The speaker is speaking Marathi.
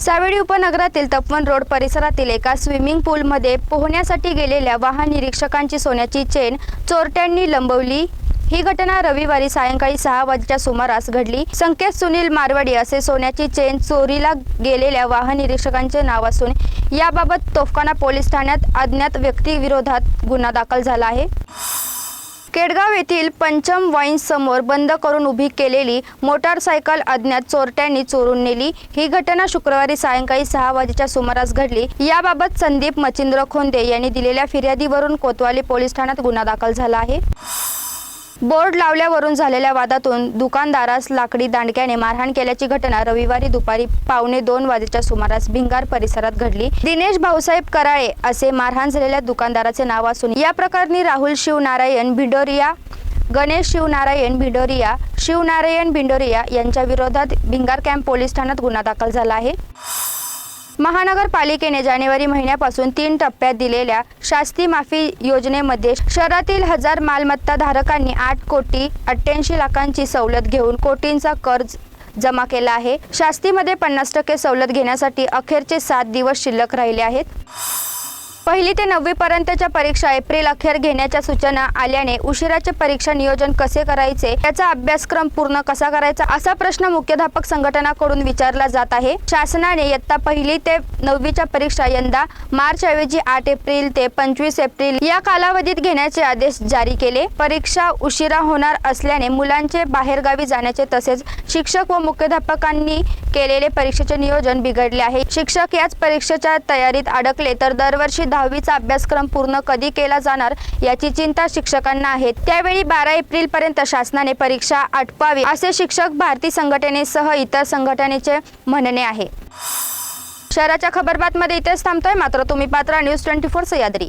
सावेडी उपनगरातील तपवन रोड परिसरातील एका स्विमिंग पूलमध्ये पोहण्यासाठी गेलेल्या वाहन निरीक्षकांची सोन्याची चेन चोरट्यांनी लंबवली. ही घटना रविवारी सायंकाळी सहा वाजेच्या सुमारास घडली. संकेत सुनील मारवाडी असे सोन्याची चेन चोरीला गेलेल्या वाहन निरीक्षकांचे नाव असून याबाबत तोफखाना पोलीस ठाण्यात अज्ञात व्यक्तीविरोधात गुन्हा दाखल झाला आहे. केडगाव येथील पंचम वाईन समोर बंद करून उभी केलेली मोटारसायकल अज्ञात चोरट्यांनी चोरून नेली. ही घटना शुक्रवारी सायंकाळी सहा वाजेच्या सुमारास घडली. याबाबत संदीप मचिंद्र खोंदे यांनी दिलेल्या फिर्यादीवरून कोतवाली पोलीस ठाण्यात गुन्हा दाखल झाला आहे. बोर्ड लावल्यावरून झालेल्या वादातून दुकानदारास लाकडी दांडक्याने मारहाण केल्याची घटना रविवारी दुपारी पावणे दोन वाजेच्या सुमारास भिंगार परिसरात घडली. दिनेश भाऊसाहेब कराळे असे मारहाण झालेल्या दुकानदाराचे नाव असून या प्रकरणी राहुल शिवनारायण भिडोरिया गणेश शिवनारायण भिंडोरिया शिवनारायण भिंडोरिया यांच्या विरोधात भिंगार कॅम्प पोलीस ठाण्यात गुन्हा दाखल झाला आहे. महानगरपालिकेने जानेवारी महिन्यापासून तीन टप्प्यात दिलेल्या शास्ती माफी योजनेमध्ये शहरातील हजार मालमत्ता धारकांनी आठ कोटी अठ्ठ्याऐंशी लाखांची सवलत घेऊन कोटींचा कर्ज जमा केला आहे. शास्तीमध्ये पन्नास टक्के सवलत घेण्यासाठी अखेरचे सात दिवस शिल्लक राहिले आहेत. पहिली ते नववी पर्यंतच्या परीक्षा एप्रिल अखेर घेण्याच्या सूचना आल्याने उशिराचे परीक्षा नियोजन कसे करायचे याचा अभ्यासक्रम पूर्ण कसा करायचा असा प्रश्न मुख्याध्यापक संघटनाकडून विचारला जात आहे. शासनाने इयत्ता पहिली ते नववीच्या परीक्षा यंदा मार्च ऐवजी आठ एप्रिल ते पंचवीस एप्रिल या कालावधीत घेण्याचे आदेश जारी केले. परीक्षा उशिरा होणार असल्याने मुलांचे बाहेरगावी जाण्याचे तसेच शिक्षक व मुख्याध्यापकांनी केलेले परीक्षेचे नियोजन बिघडले आहे. शिक्षक याच परीक्षेच्या तयारीत अडकले तर दरवर्षी दहावीचा अभ्यासक्रम पूर्ण कधी केला जाणार याची चिंता शिक्षकांना आहे. त्यावेळी बारा एप्रिल पर्यंत शासनाने परीक्षा आटपावी असे शिक्षक भारती संघटनेसह इतर संघटनेचे म्हणणे आहे. शहराच्या खबरबातमध्ये इथेच थांबतोय. मात्र तुम्ही पात्रा न्यूज ट्वेंटी फोर सह्याद्री